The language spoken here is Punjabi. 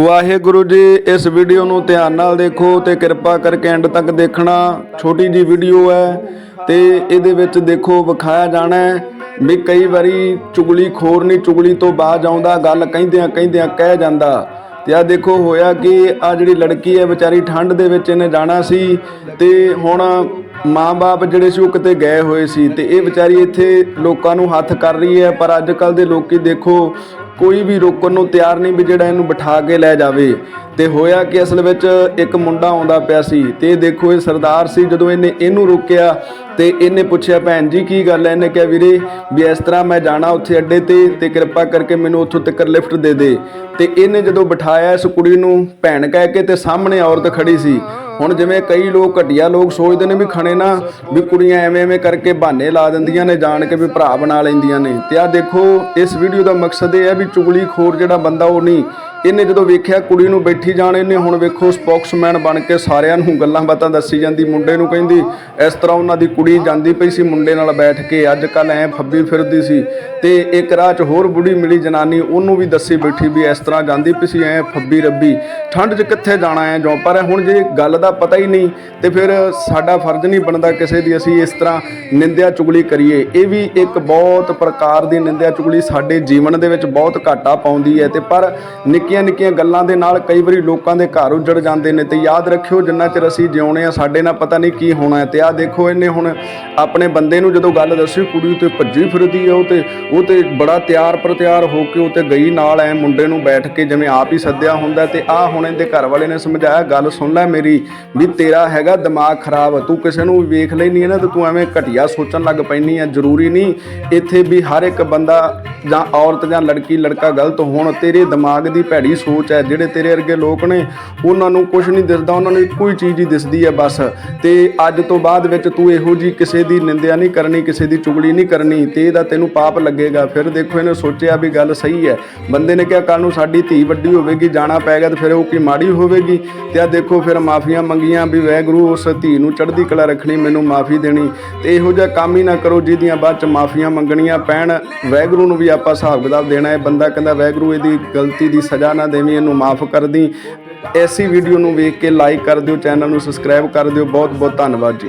ਵਾਹਿਗੁਰੂ ਜੀ, ਇਸ ਵੀਡੀਓ ਨੂੰ ਧਿਆਨ ਨਾਲ ਦੇਖੋ ਤੇ ਕਿਰਪਾ ਕਰਕੇ ਐਂਡ ਤੱਕ ਦੇਖਣਾ। ਛੋਟੀ ਜੀ ਵੀਡੀਓ ਹੈ ਤੇ ਇਹਦੇ ਵਿੱਚ ਦੇਖੋ, ਵਿਖਾਇਆ ਜਾਣਾ ਵੀ ਕਈ ਵਾਰੀ ਚੁਗਲੀ ਖੋਰ ਨਹੀਂ, ਚੁਗਲੀ ਤੋਂ ਬਾਅਦ ਆਉਂਦਾ, ਗੱਲ ਕਹਿੰਦਿਆਂ ਕਹਿੰਦਿਆਂ ਕਹਿ ਜਾਂਦਾ। ਤੇ ਆ ਦੇਖੋ, ਹੋਇਆ ਕਿ ਆ ਜਿਹੜੀ ਲੜਕੀ ਹੈ, ਵਿਚਾਰੀ ਠੰਡ ਦੇ ਵਿੱਚ ਇਹਨੇ ਜਾਣਾ ਸੀ ਤੇ ਹੁਣ ਮਾਂ-ਬਾਪ ਜਿਹੜੇ ਸੀ, ਉਹ ਕਿਤੇ ਗਏ ਹੋਏ ਸੀ ਤੇ ਇਹ ਵਿਚਾਰੀ ਇੱਥੇ ਲੋਕਾਂ ਨੂੰ ਹੱਥ ਕਰ ਰਹੀ ਹੈ, ਪਰ ਅੱਜ ਕੱਲ ਦੇ ਲੋਕੀ ਦੇਖੋ ਕੋਈ ਵੀ ਰੋਕਣ ਨੂੰ ਤਿਆਰ ਨਹੀਂ ਵੀ ਜਿਹੜਾ ਇਹਨੂੰ ਬਿਠਾ ਕੇ ਲੈ ਜਾਵੇ। ਤੇ ਹੋਇਆ ਕਿ ਅਸਲ ਵਿੱਚ ਇੱਕ ਮੁੰਡਾ ਆਉਂਦਾ ਪਿਆ ਸੀ ਤੇ ਇਹ ਦੇਖੋ ਇਹ ਸਰਦਾਰ ਸੀ ਜਦੋਂ ਇਹਨੇ ਇਹਨੂੰ ਰੋਕਿਆ ਤੇ ਇਹਨੇ ਪੁੱਛਿਆ, ਭੈਣ ਜੀ, ਕੀ ਗੱਲ ਹੈ? ਇਹਨੇ ਕਿਹਾ, ਵੀਰੇ, ਵੀ ਇਸ ਤਰ੍ਹਾਂ ਮੈਂ ਜਾਣਾ ਉੱਥੇ ਅੱਡੇ ਤੇ ਤੇ ਕਿਰਪਾ ਕਰਕੇ ਮੈਨੂੰ ਉੱਥੋਂ ਤੱਕ ਲਿਫਟ ਦੇ ਦੇ। ਤੇ ਇਹਨੇ ਜਦੋਂ ਬਿਠਾਇਆ ਇਸ ਕੁੜੀ ਨੂੰ ਭੈਣ ਕਹਿ ਕੇ ਤੇ ਸਾਹਮਣੇ ਔਰਤ ਖੜੀ ਸੀ। ਹੁਣ ਜਿਵੇਂ ਕਈ ਲੋਕ, ਘਟੀਆ ਲੋਕ ਸੋਚਦੇ ਨੇ ਵੀ ਖਣੇ ਨਾ, ਵੀ ਕੁੜੀਆਂ ਐਵੇਂ ਐਵੇਂ ਕਰਕੇ ਬਹਾਨੇ ਲਾ ਦਿੰਦੀਆਂ ਨੇ, ਜਾਣ ਕੇ ਵੀ ਭਰਾ ਬਣਾ ਲੈਂਦੀਆਂ ਨੇ। ਤੇ ਆ ਦੇਖੋ, ਇਸ ਵੀਡੀਓ ਦਾ ਮਕਸਦ ਇਹ ਹੈ ਵੀ ਚੁਗਲੀਖੋਰ ਜਿਹੜਾ ਬੰਦਾ ਉਹ ਨਹੀਂ ਇਹਨੇ ਜਦੋਂ ਵੇਖਿਆ ਕੁੜੀ ਨੂੰ ਬੈਠੀ ਜਾਣ, ਇਹਨੇ ਹੁਣ ਵੇਖੋ ਸਪੋਕਸਮੈਨ ਬਣ ਕੇ ਸਾਰਿਆਂ ਨੂੰ ਗੱਲਾਂ ਬਾਤਾਂ ਦੱਸੀ ਜਾਂਦੀ, ਮੁੰਡੇ ਨੂੰ ਕਹਿੰਦੀ, ਇਸ ਤਰ੍ਹਾਂ ਉਹਨਾਂ ਦੀ ਕੁੜੀ ਜਾਂਦੀ ਪਈ ਸੀ ਮੁੰਡੇ ਨਾਲ ਬੈਠ ਕੇ, ਅੱਜ ਕੱਲ ਐ ਫੱਬੀ ਫਿਰਦੀ ਸੀ। ਤੇ ਇੱਕ ਰਾਹ 'ਚ ਹੋਰ ਬੁੜੀ ਮਿਲੀ ਜਨਾਨੀ, ਉਹਨੂੰ ਵੀ ਦੱਸੀ ਬੈਠੀ ਵੀ ਇਸ ਤਰ੍ਹਾਂ ਜਾਂਦੀ ਪਈ ਸੀ, ਐ ਫੱਬੀ ਰੱਬੀ। ਠੰਡ 'ਚ ਕਿੱਥੇ ਜਾਣਾ ਐ ਜੋ ਪਰ ਹੁਣ ਜੇ ਗੱਲ ਦਾ ਪਤਾ ਹੀ ਨਹੀਂ, ਤੇ ਫਿਰ ਸਾਡਾ ਫਰਜ਼ ਨਹੀਂ ਬਣਦਾ ਕਿਸੇ ਦੀ ਅਸੀਂ ਇਸ ਤਰ੍ਹਾਂ ਨਿੰਦਿਆ ਚੁਗਲੀ ਕਰੀਏ। ਇਹ ਵੀ ਇੱਕ ਬਹੁਤ ਪ੍ਰਕਾਰ ਦੀ ਨਿੰਦਿਆ ਚੁਗਲੀ ਸਾਡੇ ਜੀਵਨ ਦੇ ਵਿੱਚ ਬਹੁਤ ਘਾਟਾ ਪਾਉਂਦੀ ਹੈ ਤੇ ਪਰ ਨਿੱਕੀਆਂ ਨਿੱਕੀਆਂ ਗੱਲਾਂ ਦੇ ਨਾਲ ਕਈ ਵਾਰੀ ਲੋਕਾਂ ਦੇ ਘਰ ਉੱਜੜ ਜਾਂਦੇ ਨੇ ਤੇ ਯਾਦ ਰੱਖਿਓ, ਜਿੰਨਾ ਚਿਰ ਅਸੀਂ ਜਿਉਣੇ ਆ ਸਾਡੇ ਨਾਲ ਪਤਾ ਨਹੀਂ ਕੀ ਹੋਣਾ ਹੈ। ਤੇ ਆਹ ਦੇਖੋ, ਇਹਨੇ ਹੁਣ ਆਪਣੇ ਬੰਦੇ ਨੂੰ ਜਦੋਂ ਗੱਲ ਦੱਸੀ, ਕੁੜੀ ਤੇ ਭੱਜੀ ਫਿਰਦੀ ਆ ਉਹ ਤੇ ਉਹ ਤੇ ਬੜਾ ਤਿਆਰ ਪ੍ਰਤਿਆਰ ਹੋ ਕੇ ਉਹ ਤੇ ਗਈ ਨਾਲ ਐ, ਮੁੰਡੇ ਨੂੰ ਬੈਠ ਕੇ ਜਿਵੇਂ ਆਪ ਹੀ ਸੱਦਿਆ ਹੁੰਦਾ ਤੇ ਆਹ ਹੁਣ ਇਹਦੇ ਘਰ ਵਾਲੇ ਨੇ ਸਮਝਾਇਆ, ਗੱਲ ਸੁਣ ਲੈ ਮੇਰੀ, ਵੀ ਤੇਰਾ ਹੈਗਾ ਦਿਮਾਗ ਖਰਾਬ, ਤੂੰ ਕਿਸੇ ਨੂੰ ਵੀ ਵੇਖ ਲੈਣੀ ਹੈ ਨਾ, ਤੇ ਤੂੰ ਐਵੇਂ ਘਟੀਆ ਸੋਚਣ ਲੱਗ ਪੈਣੀ ਆ ਜ਼ਰੂਰੀ ਨਹੀਂ ਇੱਥੇ ਵੀ ਹਰ ਇੱਕ ਬੰਦਾ ਜਾਂ ਔਰਤ ਜਾਂ ਲੜਕੀ, ਲੜਕਾ ਗਲਤ ਹੋਣ, ਤੇਰੇ ਦਿਮਾਗ ਦੀ ਭੈੜੀ ਸੋਚ ਹੈ, ਜਿਹੜੇ ਤੇਰੇ ਵਰਗੇ ਲੋਕ ਨੇ, ਉਹਨਾਂ ਨੂੰ ਕੁਝ ਨਹੀਂ ਦਿਸਦਾ, ਉਹਨਾਂ ਨੂੰ ਇੱਕੋ ਹੀ ਚੀਜ਼ ਹੀ ਦਿਸਦੀ ਹੈ ਬਸ। ਤੇ ਅੱਜ ਤੋਂ ਬਾਅਦ ਵਿੱਚ ਤੂੰ ਇਹੋ ਜੀ ਕਿਸੇ ਦੀ ਨਿੰਦਿਆ ਨਹੀਂ ਕਰਨੀ, ਕਿਸੇ ਦੀ ਚੁਗਲੀ ਨਹੀਂ ਕਰਨੀ, ਤੇ ਇਹਦਾ ਤੈਨੂੰ ਪਾਪ ਲੱਗੇਗਾ। ਫਿਰ ਦੇਖੋ, ਇਹਨੇ ਸੋਚਿਆ ਵੀ ਗੱਲ ਸਹੀ ਹੈ। ਬੰਦੇ ਨੇ ਕਿਹਾ ਕੱਲ ਨੂੰ ਸਾਡੀ ਧੀ ਵੱਡੀ ਹੋਵੇਗੀ, ਜਾਣਾ ਪੈਗਾ ਤੇ ਫਿਰ ਉਹ ਕੀ ਮਾੜੀ ਹੋਵੇਗੀ? ਤੇ ਆ ਦੇਖੋ, ਫਿਰ ਮਾਫੀਆਂ ਮੰਗੀਆਂ ਵੀ ਵੈਗਰੂ ਉਸ ਧੀ ਨੂੰ ਚੜ੍ਹਦੀ ਕਲਾ ਰੱਖਣੀ, ਮੈਨੂੰ ਮਾਫੀ ਦੇਣੀ। ਤੇ ਇਹੋ ਜਿਹਾ ਕੰਮ ਹੀ ਨਾ ਕਰੋ, ਜਿਹਦੀਆਂ ਬਾਅਦ ਚ ਮਾਫੀਆਂ ਮੰਗਣੀਆਂ ਪੈਣ। ਵੈਗਰੂ ਨੂੰ ਵੀ ਆਪਾਂ ਹਿਸਾਬ ਕਿਤਾਬ ਦੇਣਾ ਹੈ। ਬੰਦਾ ਕਹਿੰਦਾ ਵੈਗਰੂ ਇਹਦੀ ਗਲਤੀ ਦੀ ਸਜ਼ਾ ਸਜ਼ਾ ਨਾ ਦੇਵੀਂ, ਇਹਨੂੰ ਮਾਫ ਕਰ ਦੀ ਐਸੀ ਵੀਡੀਓ ਨੂੰ ਵੇਖ ਕੇ ਲਾਈਕ ਕਰ ਦਿਓ ਚੈਨਲ ਨੂੰ ਸਬਸਕ੍ਰਾਈਬ ਕਰ ਦਿਓ। ਬਹੁਤ ਬਹੁਤ ਧੰਨਵਾਦ ਜੀ।